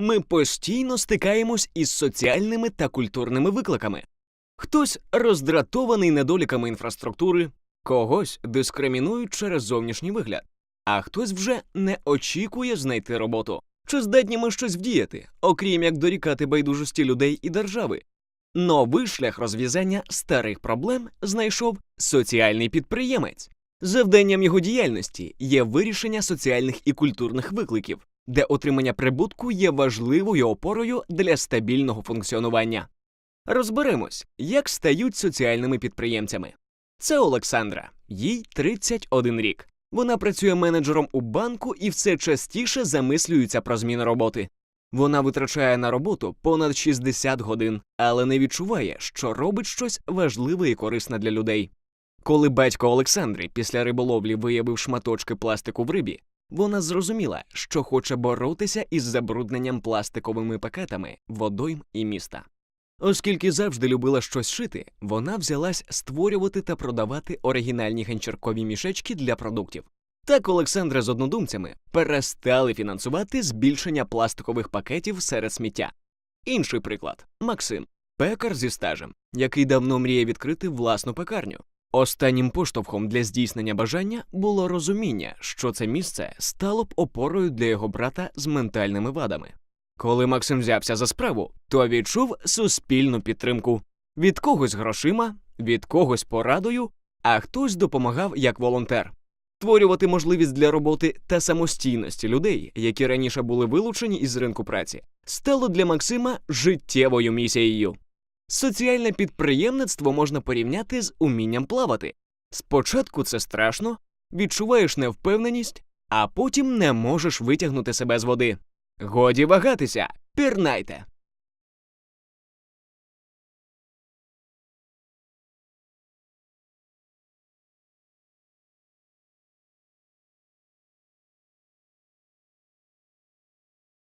ми постійно стикаємось із соціальними та культурними викликами. Хтось роздратований недоліками інфраструктури, когось дискримінують через зовнішній вигляд, а хтось вже не очікує знайти роботу. Чи здатні ми щось вдіяти, окрім як дорікати байдужості людей і держави? Новий шлях розв'язання старих проблем знайшов соціальний підприємець. Завданням його діяльності є вирішення соціальних і культурних викликів, де отримання прибутку є важливою опорою для стабільного функціонування. Розберемось, як стають соціальними підприємцями. Це Олександра, їй 31 рік. Вона працює менеджером у банку і все частіше замислюється про зміну роботи. Вона витрачає на роботу понад 60 годин, але не відчуває, що робить щось важливе і корисне для людей. Коли батько Олександри після риболовлі виявив шматочки пластику в рибі, вона зрозуміла, що хоче боротися із забрудненням пластиковими пакетами водойм і міста. Оскільки завжди любила щось шити, вона взялась створювати та продавати оригінальні ганчіркові мішечки для продуктів. Так Олександра з однодумцями перестали фінансувати збільшення пластикових пакетів серед сміття. Інший приклад Максим, пекар зі стажем, який давно мріє відкрити власну пекарню. Останнім поштовхом для здійснення бажання було розуміння, що це місце стало б опорою для його брата з ментальними вадами. Коли Максим взявся за справу, то відчув суспільну підтримку від когось грошима, від когось порадою, а хтось допомагав як волонтер. Створювати можливість для роботи та самостійності людей, які раніше були вилучені із ринку праці, стало для Максима життєвою місією. Соціальне підприємництво можна порівняти з умінням плавати. Спочатку це страшно, відчуваєш невпевненість, а потім не можеш витягнути себе з води. Годі вагатися, пірнайте.